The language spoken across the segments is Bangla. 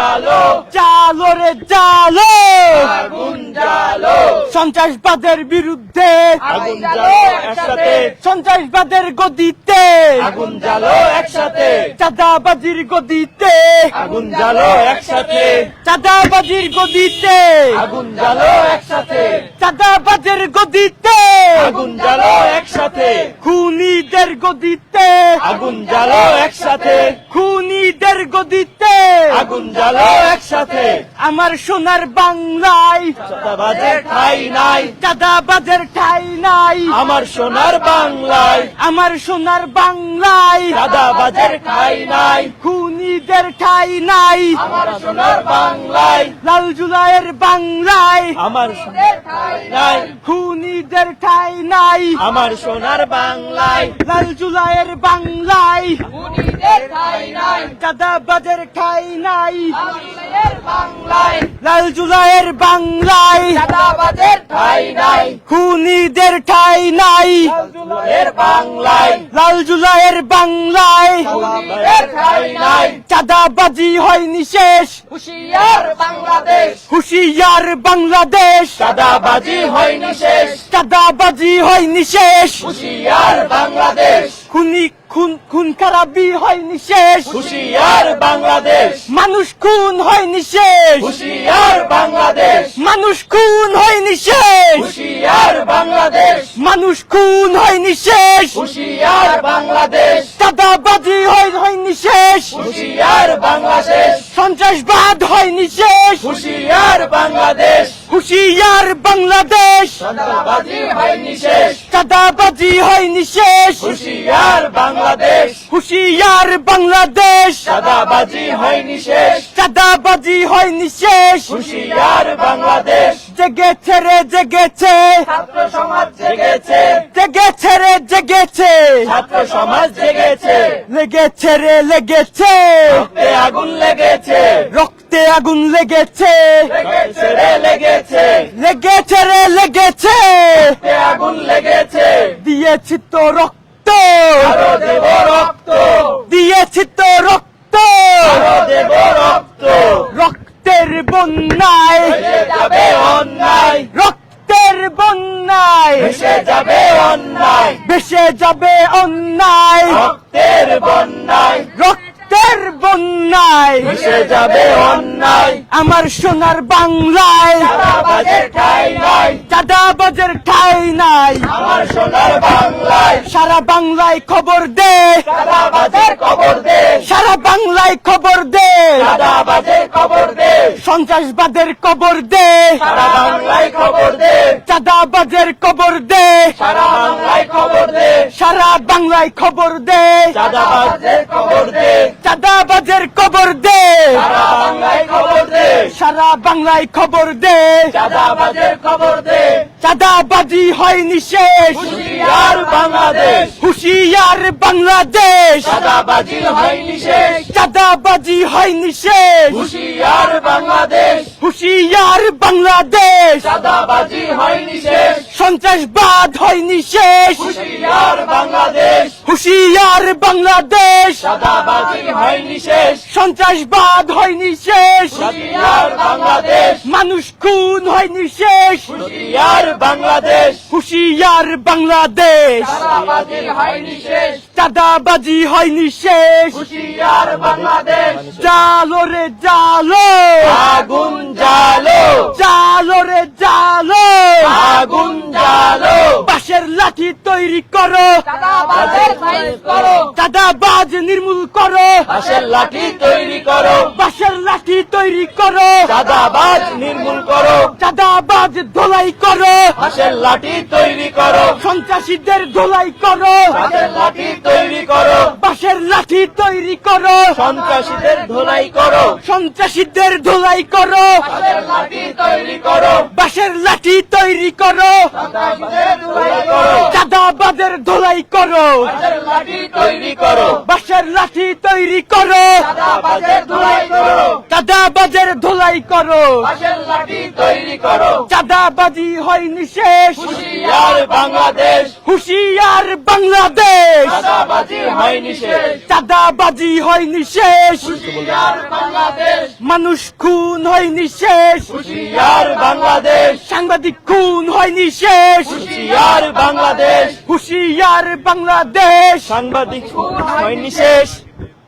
জালো। জালো রে জালো। আগুন সন্ত্রাসবাদের বিরুদ্ধে। সন্ত্রাসবাদের গদিতে। আগুন জালো একসাথে। চাঁদাবাজির গদিতে। আগুন জালো একসাথে। চাঁদাবাজির গদিতে। আগুন জালো একসাথে। চাঁদাবাজের গদিতে। আগুন জালো একসাথে। খুনিদের গদিতে। আগুন জালো একসাথে। খুনিদের গদিতে। আগুন জালো একসাথে। আমার সোনার বাংলায় চাঁদাবাজের ঠাই নাই। চাঁদাবাজের ঠাই নাই। আমার সোনার বাংলায়। আমার সোনার বাংলায়। চাঁদাবাজের ঠাই নাই। খুনিদের ঠাই নাই। আমার সোনার বাংলায়। লাল জুলাইয়ের বাংলায়। আমার সোনার ঠাই নাই। খুনিদের ঠাই নাই। আমার সোনার বাংলায়। লাল জুলাইয়ের বাংলায়। খুনিদের ঠাই নাই। চাঁদাবাজের ঠাই নাই। বাংলায়। লাল জুলাইয়ের বাংলায় চাঁদাবাজের ঠাই নাই। খুনিদের ঠাই নাই। এর বাংলায়। লাল জুলাইয়ের বাংলায়। খুনিদের ঠাই নাই। চাঁদাবাজি হয়নি শেষ। হুশিয়ার বাংলাদেশ। হুশিয়ার বাংলাদেশ। চাঁদাবাজি হয়নি শেষ। চাঁদাবাজি হয়নি শেষ। হুশিয়ার বাংলাদেশ। খুনি খুন খুন খারাপি হয়নি শেষ। হুশিয়ার বাংলাদেশ। মানুষ খুন হয়নি শেষ। হুশিয়ার বাংলাদেশ। মানুষ খুন হয়নি শেষ। হুশিয়ার বাংলাদেশ। মানুষ খুন হয়নি শেষ। হুশিয়ার বাংলাদেশ। চাঁদাবাজি হয়- হয়নি শেষ। হুশিয়ার বাংলাদেশ। সন্ত্রাসবাদ হয়নি শেষ। হুশিয়ার বাংলাদেশ। হুশিয়ার বাংলাদেশ। চাঁদাবাজি হয় নিশেষ চাঁদাবাজি হুশিয়ার বাংলাদেশ। হুশিয়ার বাংলাদেশ। চাঁদাবাজি হয় শেষ। চাঁদাবাজি হয়নি শেষ। হুশিয়ার বাংলাদেশ। জেগেছে রে জেগেছে। ছাত্র সমাজ জেগেছে। জেগেছে রে জেগেছে। ছাত্র সমাজ জেগেছে। লেগেছে রে লেগেছে। রক্তে আগুন লেগেছে। রক্তে আগুন লেগেছে। লেগেছে রে লেগেছে। লেগেছে রে লেগেছে। আগুন লেগেছে। দিয়েছি তো রক্ত। রক্ত। দিয়েছি তো রক্ত। দেব রক্ত। রক্তের বন্যায় যাবে অন্যায়। রক্তের বন্যায় ভেসে যাবে অন্যায়। ভেসে যাবে অন্যায়। রক্তের বন্যায়। রক্তের বন্যায় ভেসে যাবে অন্যায়। আমার সোনার বাংলায় নাই। চাঁদাবাজের ঠাই নাই। আমার সোনার বাংলায়। সারা বাংলায় খবর দে। খবর দে। সারা বাংলায় খবর দে। খবর দে সন্ত্রাসবাদের কবর দে। সারা বাংলায় খবর দে। চাঁদাবাজের কবর দে। সারা বাংলায় খবর দে। সারা বাংলায় খবর দে। চাঁদাবাজের খবর দে। চাঁদাবাজের কবর দে। সারা বাংলায় খবর দে। সারা বাংলায় খবর দে। চাঁদাবাজের খবর দে। চাঁদাবাজি হয়নি শেষ হুশিয়ার বাংলাদেশ। হুশিয়ার বাংলাদেশ। চাঁদাবাজি হয়নি শেষ। চাঁদাবাজি হয়নি শেষ। হুশিয়ার বাংলাদেশ। হুশিয়ার বাংলাদেশ। চাঁদাবাজি হয়নি শেষ। সন্ত্রাসবাদ হয়নি শেষ। হুশিয়ার বাংলাদেশ। হুশিয়ার বাংলাদেশ। হয়নি শেষ। সন্ত্রাসবাদ হয়নি শেষ। হুশিয়ার বাংলাদেশ। মানুষ খুন হয়নি শেষ। হুশিয়ার বাংলাদেশ। হুশিয়ার বাংলাদেশ। চাঁদাবাজি হয়নি শেষ। চাঁদাবাজি হয়নি শেষ। হুশিয়ার বাংলাদেশ। জালো রে জালো। আগুন জালো। জালো রে জালো। আগুন জালো বাঁশের লাঠি তৈরি করো। করো। চাঁদাবাজ নির্মূল করো। বাঁশের লাঠি তৈরি করো। বাঁশের লাঠি তৈরি করো। চাঁদাবাজ নির্মূল করো। চাঁদাবাজ ধোলাই করো। বাঁশের লাঠি তৈরি করো। সন্ত্রাসীদের ধোলাই করো। বাঁশের লাঠি তৈরি করো। বাঁশের লাঠি তৈরি করো। সন্ত্রাসীদের ধোলাই করো। সন্ত্রাসীদের ধোলাই করো। বাঁশের লাঠি তৈরি করো। সন্ত্রাসীদের ধোলাই করো। লাঠি তৈরি করো। বাসের লাঠি তৈরি করো। ধোলাই করো। চাঁদাবাজের ধোলাই করো। তৈরি করো। চাঁদাবাজি হয়নি শেষ। হুশিয়ার বাংলাদেশ। হুশিয়ার বাংলাদেশ। চাঁদাবাজি হয়নি শেষ। চাঁদাবাজি হয়নি শেষ। হুশিয়ার বাংলাদেশ। মানুষ খুন হয় শেষ। হুশিয়ার বাংলাদেশ। সাংবাদিক খুন হয় শেষ। হুশিয়ার বাংলাদেশ। হুশিয়ার বাংলাদেশ। সাংবাদিক হয়নি শেষ। তোমার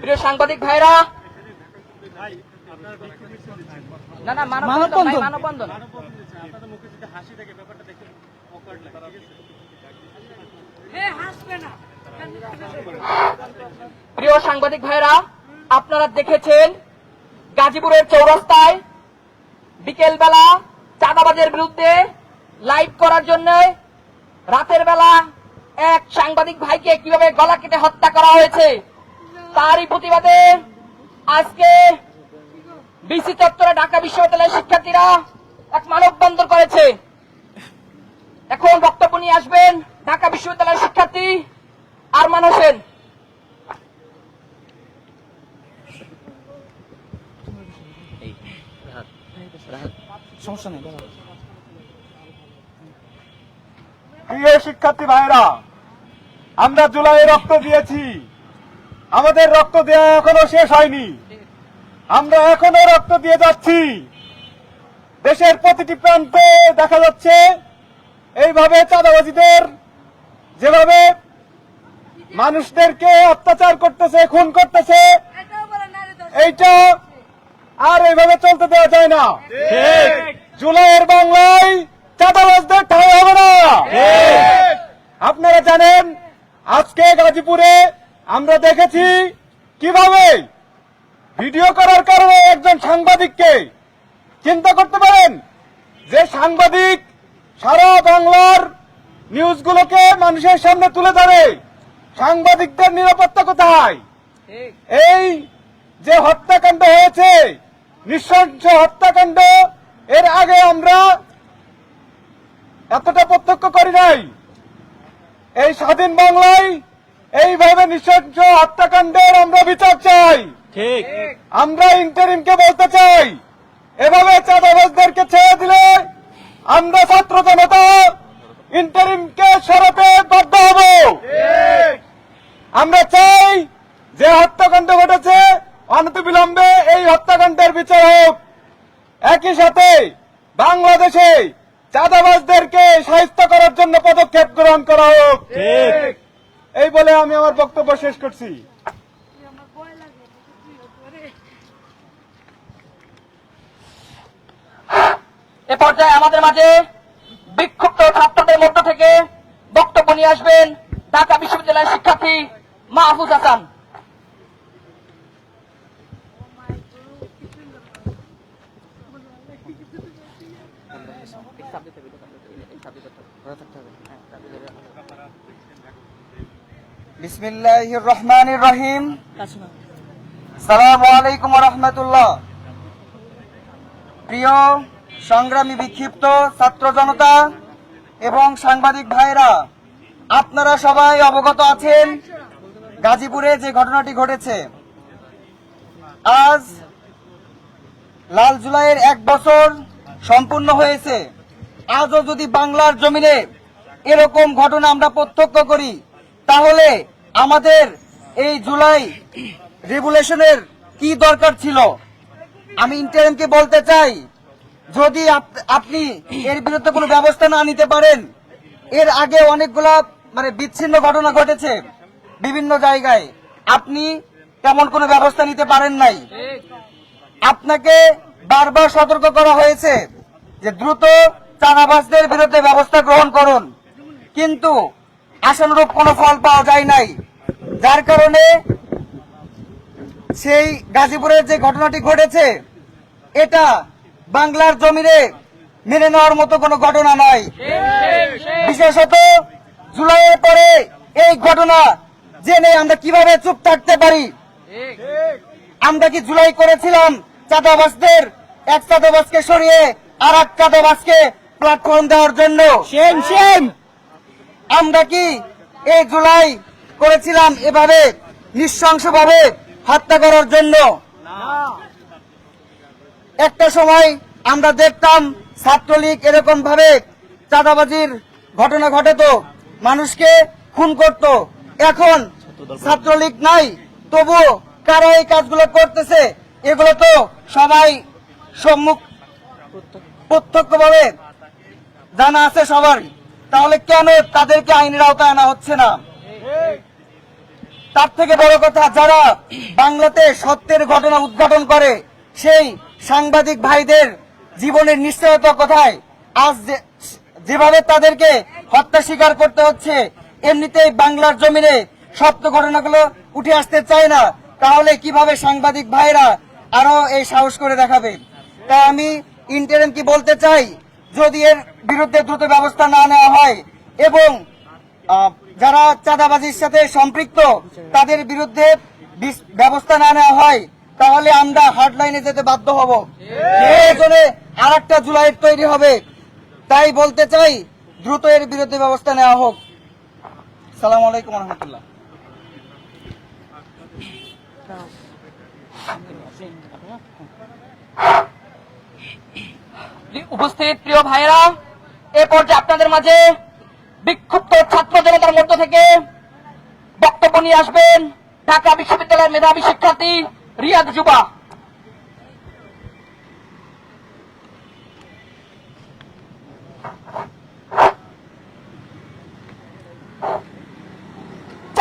প্রিয় সাংবাদিক ভাইরা না না মানববন্ধন মানববন্ধন। মানববন্ধন। এ হাসবে না। প্রিয় সাংবাদিক ভাইরা আপনারা দেখেছেন গাজীপুরের চৌরাস্তায় বিকেল বেলা চাঁদাবাজের বিরুদ্ধে লাইভ করার জন্য রাতের বেলা এক সাংবাদিক ভাইকে কীভাবে গলা কেটে হত্যা করা হয়েছে, তারই প্রতিবাদে আজকে বিসি চত্বরে ঢাকা বিশ্ববিদ্যালয়ের শিক্ষার্থীরা এক মানববন্ধন করেছে। এখন বক্তব্য নিয়ে আসবেন ঢাকা বিশ্ববিদ্যালয়ের শিক্ষার্থী আরমান হোসেন। সমস্যা নেই প্রিয় শিক্ষার্থী ভাইরা আমরা জুলাই রক্ত দিয়েছি। আমাদের রক্ত দেওয়া এখনও শেষ হয়নি। আমরা এখনও রক্ত দিয়ে যাচ্ছি। দেশের প্রতিটি প্রান্তে দেখা যাচ্ছে, এইভাবে চাঁদাবাজিদের, যেভাবে মানুষদেরকে অত্যাচার করতেছে, খুন করতেছে, এইটা আর এইভাবে চলতে দেওয়া যায় না। জুলাইয়ের বাংলায় চাঁদাবাজদের ঠাই হবে না। আপনারা জানেন আজকে গাজীপুরে আমরা দেখেছি কীভাবে ভিডিও করার কারণে একজন সাংবাদিককে চিন্তা করতে পারেন যে সাংবাদিক সারা বাংলার নিউজগুলোকে মানুষের সামনে তুলে ধরে। সাংবাদিকদের নিরাপত্তা কোথায়? এই যে হত্যাকাণ্ড হয়েছে নৃশংস হত্যাকাণ্ড এর আগে আমরা এতটা প্রত্যক্ষ করি নাই। এই স্বাধীন বাংলায় এইভাবে নৃশংস হত্যাকাণ্ডের আমরা বিচার চাই। ঠিক। আমরা ইন্টারিমকে বলতে চাই এভাবে চাঁদাবাজদেরকে ছেড়ে দিলে আমরা ছাত্র জনতা ইন্টারিমকে সরাতে বাধ্য হব। আমরা চাই যে হত্যাকাণ্ড ঘটেছে অনতিবিলম্বে এই হত্যাকাণ্ডের বিচার হোক একই সাথে বাংলাদেশে চাঁদাবাজদেরকে সাহিত্য করার জন্য পদক্ষেপ গ্রহণ করা হোক। এই বলে আমি আমার বক্তব্য শেষ করছি। এ পর্যায়ে আমাদের মাঝে বিক্ষুব্ধ ছাত্রদের মধ্য থেকে বক্তব্য নিয়ে আসবেন ঢাকা বিশ্ববিদ্যালয়ের শিক্ষার্থী মাহফুজ হাসান। বিসমিল্লাহির রহমানির রহিম। সালাম আলাইকুম রহমতুল্লাহ প্রিয় সংগ্রামী বিক্ষিপ্ত ছাত্র জনতা এবং সাংবাদিক ভাইরা, আপনারা সবাই অবগত আছেন গাজীপুরে যে ঘটনাটি ঘটেছে। আজ লাল জুলাইয়ের এক বছর সম্পূর্ণ হয়েছে। আজও যদি বাংলার জমিনে এরকম ঘটনা আমরা প্রত্যক্ষ করি, তাহলে আমাদের এই জুলাই রেগুলেশনের কি দরকার ছিল? আমি ইন্টারিমকে বলতে চাই, যদি আপ- আপনি এর বিরুদ্ধে কোনো ব্যবস্থা না নিতে পারেন, এর আগে অনেকগুলা মানে বিচ্ছিন্ন ঘটনা ঘটেছে বিভিন্ন জায়গায়, আপনি তেমন কোনো ব্যবস্থা নিতে পারেন নাই। আপনাকে বারবার সতর্ক করা হয়েছে যে দ্রুত চাঁদাবাজদের বিরুদ্ধে ব্যবস্থা গ্রহণ করুন। কিন্তু আশানুরূপ কোনো ফল পাওয়া যায় নাই। যার কারণে সেই গাজীপুরের যে ঘটনাটি ঘটেছে, এটা বাংলার জমিনে মেনে নেওয়ার মতো কোনো ঘটনা নয় বিশেষত জুলাইয়ের পরে এই ঘটনা জেনে আমরা কীভাবে চুপ থাকতে পারি? আমরা কি জুলাই করেছিলাম চাঁদাবাসদের এক চাঁদাবাসকে সরিয়ে আর এক চাঁদাবাসকে প্ল্যাটফর্ম দেওয়ার জন্য? সেম সেম আমরা কি এই জুলাই করেছিলাম এভাবে নৃশংসভাবে হত্যা করার জন্য? একটা সময় আমরা দেখতাম ছাত্রলীগ এরকম ভাবে চাঁদাবাজির ঘটনা ঘটাতো, মানুষকে খুন করত। এখন ছাত্রলীগ নাই, তবুও কারা এই কাজগুলো করতেছে, এগুলো তো সবাই সম্মুখ প্রত্যক্ষভাবে জানা আছে সবার। তাহলে কেন তাদেরকে আইনের আওতায় আনা হচ্ছে না? তার থেকে বড় কথা, যারা বাংলাতে সত্যের ঘটনা উদ্ঘাটন করে, সেই সাংবাদিক ভাইদের জীবনের নিশ্চয়তা কোথায়? আজ যেভাবে তাদেরকে হত্যা স্বীকার করতে হচ্ছে, এমনিতেই বাংলার জমিনে সত্য ঘটনাগুলো উঠে আসতে চায় না। তাহলে কীভাবে সাংবাদিক ভাইরা আরও এই সাহস করে দেখাবে? তাই আমি ইন্টারিম কি বলতে চাই? যদি এর বিরুদ্ধে দ্রুত ব্যবস্থা না নেওয়া হয় এবং যারা চাঁদাবাজির সাথে সম্পৃক্ত তাদের বিরুদ্ধে ব্যবস্থা না নেওয়া হয়, তাহলে আমরা হার্ডলাইনে যেতে বাধ্য হব। আর একটা জুলাই তৈরি হবে। তাই বলতে চাই, দ্রুত এর বিরুদ্ধে ব্যবস্থা নেওয়া হোক। সালাম আলাইকুম রহমতুল্লাহ উপস্থিত প্রিয় ভাইয়েরা, এ পর্যায়ে আপনাদের মাঝে বিক্ষুব্ধ ছাত্র জনতার মধ্য থেকে বক্তব্য নিয়ে আসবেন ঢাকা বিশ্ববিদ্যালয়ের মেধাবী শিক্ষার্থী রিয়াদ যুবা।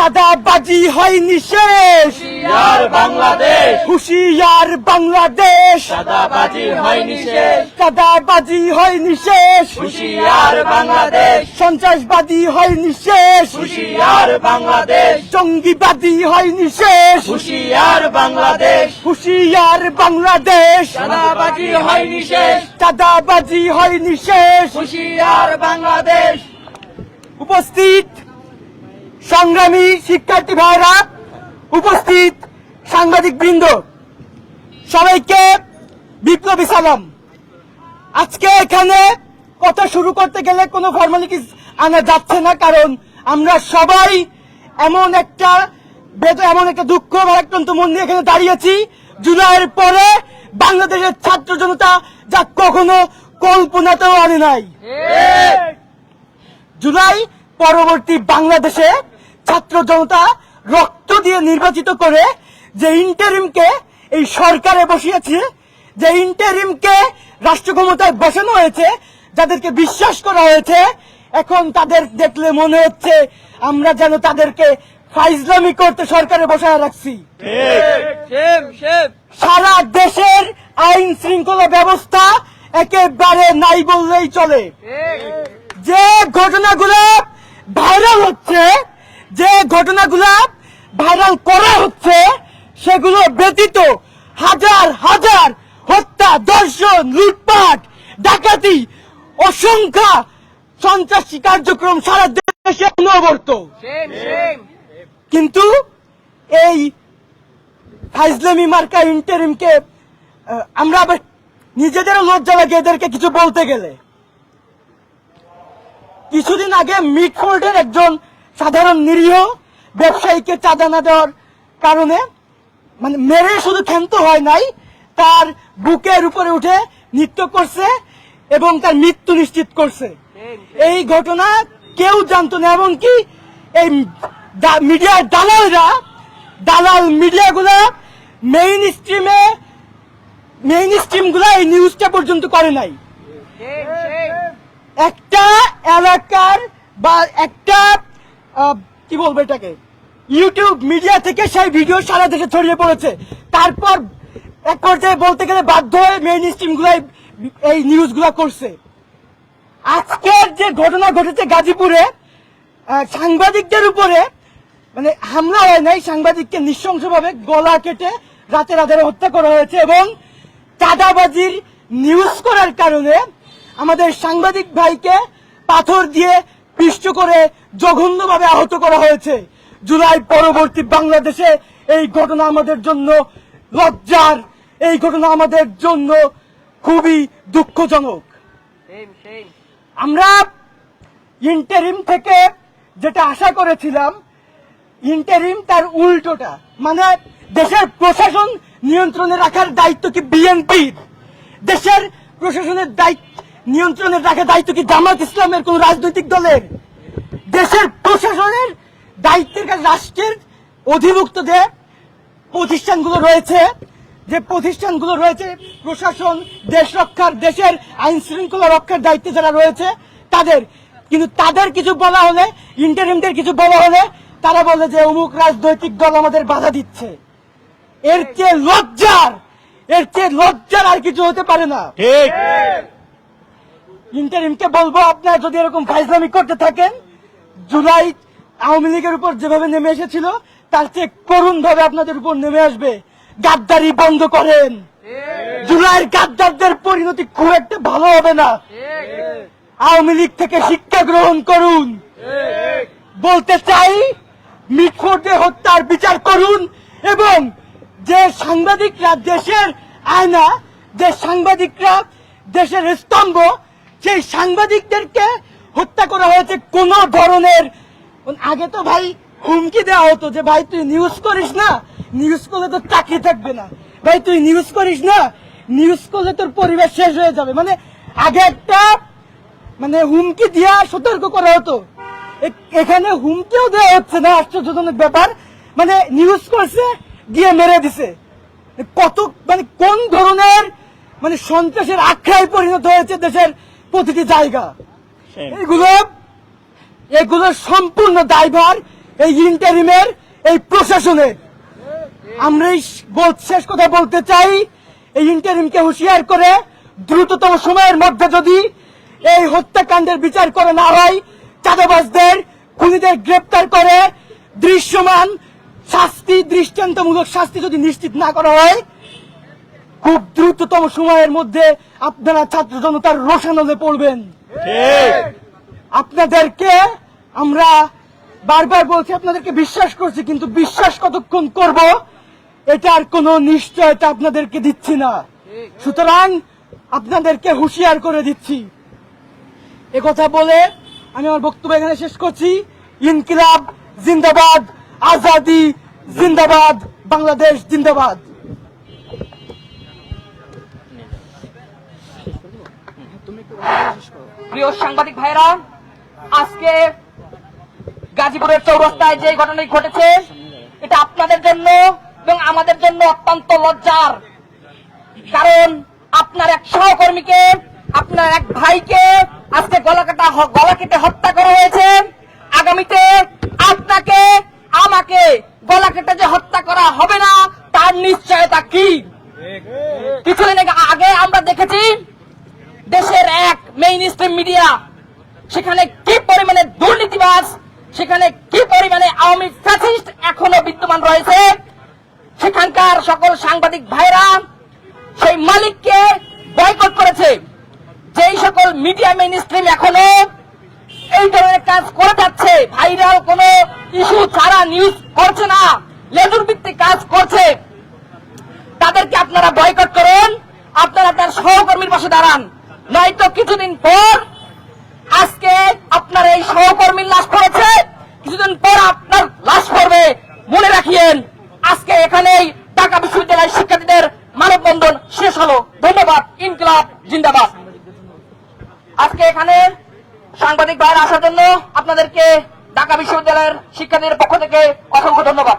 চাঁদাবাজি হয়নি শেষ। হুশিয়ার বাংলাদেশ। হুশিয়ার বাংলাদেশ। চাঁদাবাজি হয়নি শেষ। চাঁদাবাজি হয়নি শেষ। হুশিয়ার বাংলাদেশ। সন্ত্রাসবাদী হয়নি শেষ। হুশিয়ার বাংলাদেশ। জঙ্গিবাদী হয়নি শেষ। হুশিয়ার বাংলাদেশ। হুশিয়ার বাংলাদেশ। চাঁদাবাজি হয়নি শেষ। চাঁদাবাজি হয়নি শেষ। হুশিয়ার বাংলাদেশ। উপস্থিত সংগ্রামী শিক্ষার্থী ভাইরা উপস্থিত সাংবাদিক বৃন্দ সবাইকে বিপ্লবী সালাম। আজকে এখানে কথা শুরু করতে গেলে কোনো ফর্মালিটিস আনা যাচ্ছে না কারণ আমরা সবাই এমন একটা এমন একটা দুঃখ ভারাক্রান্ত মন নিয়ে এখানে দাঁড়িয়েছি। জুলাইয়ের পরে বাংলাদেশের ছাত্র জনতা যা কখনো কল্পনাতেও আনে নাই। জুলাই পরবর্তী বাংলাদেশে ছাত্র জনতা রক্ত দিয়ে নির্বাচিত করে যে ইন্টারিমকে এই সরকারে বসিয়েছে যে ইন্টারিমকে রাষ্ট্র ক্ষমতায় বসানো হয়েছে যাদেরকে বিশ্বাস করা হয়েছে এখন তাদের দেখলে মনে হচ্ছে আমরা যেন তাদেরকে ফাইজলামি করতে সরকারে বসায় রাখছি। সারা দেশের আইন শৃঙ্খলা ব্যবস্থা একেবারে নাই বললেই চলে। যে ঘটনাগুলো ভাইরাল হচ্ছে ঘটনাগুলো ভাইরাল করা হচ্ছে, সেগুলো ব্যতীত হাজার হাজার হত্যা দর্শন লুটপাট, ডাকাতি, অসংখ্য সন্ত্রাসী কার্যক্রম সারা দেশে অনবরত। কিন্তু এই ফাইজলামি মার্কা ইন্টারিমকে আমরা আবার নিজেদেরও লজ্জা লাগে এদেরকে কিছু বলতে গেলে। কিছুদিন আগে মিটফোল্ডের একজন সাধারণ নিরীহ ব্যবসায়ীকে চাঁদা না দেওয়ার কারণে মানে মেরে শুধু ক্ষান্ত হয় নাই তার বুকের উপরে উঠে নৃত্য করছে এবং তার মৃত্যু নিশ্চিত করছে। এই ঘটনা কেউ জানতো না এমনকি এই মিডিয়ার দালালরা দালাল মিডিয়াগুলা মেইন স্ট্রিমে মেইন স্ট্রিমগুলা এই নিউজটা পর্যন্ত করে নাই। একটা এলাকার বা একটা কি বলব এটাকে? ইউটিউব মিডিয়া থেকে সেই ভিডিও সারা দেশে ছড়িয়ে পড়েছে। তারপর এক পর্যায়ে বলতে গেলে বাধ্য হয়ে মেইন স্ট্রিম গুলাই এই নিউজগুলা করছে। আজকের যে ঘটনা ঘটেছে গাজীপুরে সাংবাদিকদের উপরে মানে হামলা হয় নাই, সাংবাদিককে নৃশংসভাবে গলা কেটে রাতে রাতে হত্যা করা হয়েছে এবং চাঁদাবাজির নিউজ করার কারণে আমাদের সাংবাদিক ভাইকে পাথর দিয়ে পিষ্ট করে জঘন্যভাবে আহত করা হয়েছে। জুলাই পরবর্তী বাংলাদেশে এই ঘটনা আমাদের জন্য লজ্জার এই ঘটনা আমাদের জন্য খুবই দুঃখজনক। আমরা ইন্টারিম থেকে যেটা আশা করেছিলাম ইন্টারিম তার উল্টোটা মানে দেশের প্রশাসন নিয়ন্ত্রণে রাখার দায়িত্ব কি বিএনপির দেশের প্রশাসনের দায়িত্ব নিয়ন্ত্রণে রাখার দায়িত্ব কি জামাত ইসলামের কোন রাজনৈতিক দলের? দেশের প্রশাসনের দায়িত্বের কাছে রাষ্ট্রের অধিভুক্ত যে প্রতিষ্ঠানগুলো রয়েছে। যে প্রতিষ্ঠানগুলো রয়েছে, প্রশাসন, দেশ রক্ষার, দেশের আইন শৃঙ্খলা রক্ষার দায়িত্বে যারা রয়েছে, তাদের। কিন্তু তাদের কিছু বলা হলে ইন্টারিমদের কিছু বলা হলে, তারা বলে যে অমুক রাজনৈতিক দল আমাদের বাধা দিচ্ছে। এর চেয়ে লজ্জার, এর চেয়ে লজ্জার আর কিছু হতে পারে না। ঠিক। ইন্টারিমকে বলব আপনারা যদি এরকম ফাইজলামি করতে থাকেন জুলাই আওয়ামী লীগের উপর যেভাবে নেমে এসেছিল তার চেয়ে করুণ ভাবে আপনাদের উপর নেমে আসবে। গাদ্দারি বন্ধ করেন। জুলাইয়ের গাদ্দারদের পরিণতি খুব একটা ভালো হবে না। আওয়ামী লীগ থেকে শিক্ষা গ্রহণ করুন। বলতে চাই মিটফোর্ডে হত্যার বিচার করুন এবং যে সাংবাদিকরা দেশের আয়না যে সাংবাদিকরা দেশের স্তম্ভ সেই সাংবাদিকদেরকে হত্যা করা হয়েছে কোন ধরনের। আগে তো ভাই হুমকি দেওয়া হতো যে, ভাই, তুই নিউজ করিস না? নিউজ করলে তোর চাকরি থাকবে না। ভাই, তুই নিউজ করিস না? নিউজ করলে তোর পরিবেশ শেষ হয়ে যাবে। মানে আগে একটা মানে হুমকি দিয়া সতর্ক করা হতো। এখানে হুমকিও দেওয়া হচ্ছে না, আশ্চর্যজনক ব্যাপার। মানে নিউজ করছে, দিয়ে মেরে দিছে। কত মানে কোন ধরনের মানে সন্ত্রাসের আখড়ায় পরিণত হয়েছে দেশের প্রতিটি জায়গা। এগুলো এগুলো সম্পূর্ণ দায়ভার এই ইন্টারিমের এই প্রশাসনের। আমরা শেষ কথা বলতে চাই এই ইন্টারিমকে হুঁশিয়ার করে দ্রুততম সময়ের মধ্যে যদি এই হত্যাকাণ্ডের বিচার করে না হয় চাঁদাবাজদের খুনিদের গ্রেপ্তার করে দৃশ্যমান শাস্তি দৃষ্টান্তমূলক শাস্তি যদি নিশ্চিত না করা হয় খুব দ্রুততম সময়ের মধ্যে আপনারা ছাত্র জনতার রোশানলে পড়বেন। আপনাদেরকে আমরা বারবার বলছি আপনাদেরকে বিশ্বাস করছি কিন্তু বিশ্বাস কতক্ষণ করব এটার কোনো নিশ্চয়তা আপনাদেরকে দিচ্ছি না। সুতরাং আপনাদেরকে হুঁশিয়ার করে দিচ্ছি। এ কথা বলে আমি আমার বক্তব্য এখানে শেষ করছি। ইনকিলাব জিন্দাবাদ আজাদি জিন্দাবাদ বাংলাদেশ জিন্দাবাদ। প্রিয় সাংবাদিক ভাইরা আজকে গাজীপুরের চৌরাস্তায় যে ঘটনাটি ঘটেছে, এটা আপনাদের জন্য এবং আমাদের জন্য অত্যন্ত লজ্জার। কারণ আপনার এক সহকর্মীকে, আপনার এক ভাইকে আজকে গলা কাটা গলা কেটে হত্যা করা হয়েছে আগামীতে আপনাকে আমাকে গলা কেটে যে হত্যা করা হবে না তার নিশ্চয়তা কি কিছুদিন আগে- আগে আমরা দেখেছি দেশের এক মেইন স্ট্রিম মিডিয়া সেখানে কি পরিমাণে দুর্নীতিবাজ সেখানে কি পরিমাণে আওয়ামী ফ্যাসিস্ট এখনও বিদ্যমান রয়েছে সেখানকার সকল সাংবাদিক ভাইরা সেই মালিককে বয়কট করেছে যেই সকল মিডিয়া মেইন স্ট্রিম এখনও এই ধরনের কাজ করে যাচ্ছে ভাইরাল কোন ইস্যু ছাড়া নিউজ করছে না লেজুর ভিত্তিক কাজ করছে, তাদেরকে আপনারা বয়কট করুন, আপনারা তার সহকর্মীর পাশে দাঁড়ান। নয়তো কিছুদিন পর আজকে আপনার এই সহকর্মীর লাশ পড়েছে, কিছুদিন পর আপনার লাশ পড়বে। মনে রাখিয়েন, আজকে এখানেই ঢাকা বিশ্ববিদ্যালয়ের শিক্ষার্থীদের মানববন্ধন শেষ হলো। ধন্যবাদ, ইনকলাব, জিন্দাবাদ। আজকে এখানে সাংবাদিক ভাইয়ের আসার জন্য আপনাদেরকে ঢাকা বিশ্ববিদ্যালয়ের শিক্ষার্থীদের পক্ষ থেকে অসংখ্য ধন্যবাদ।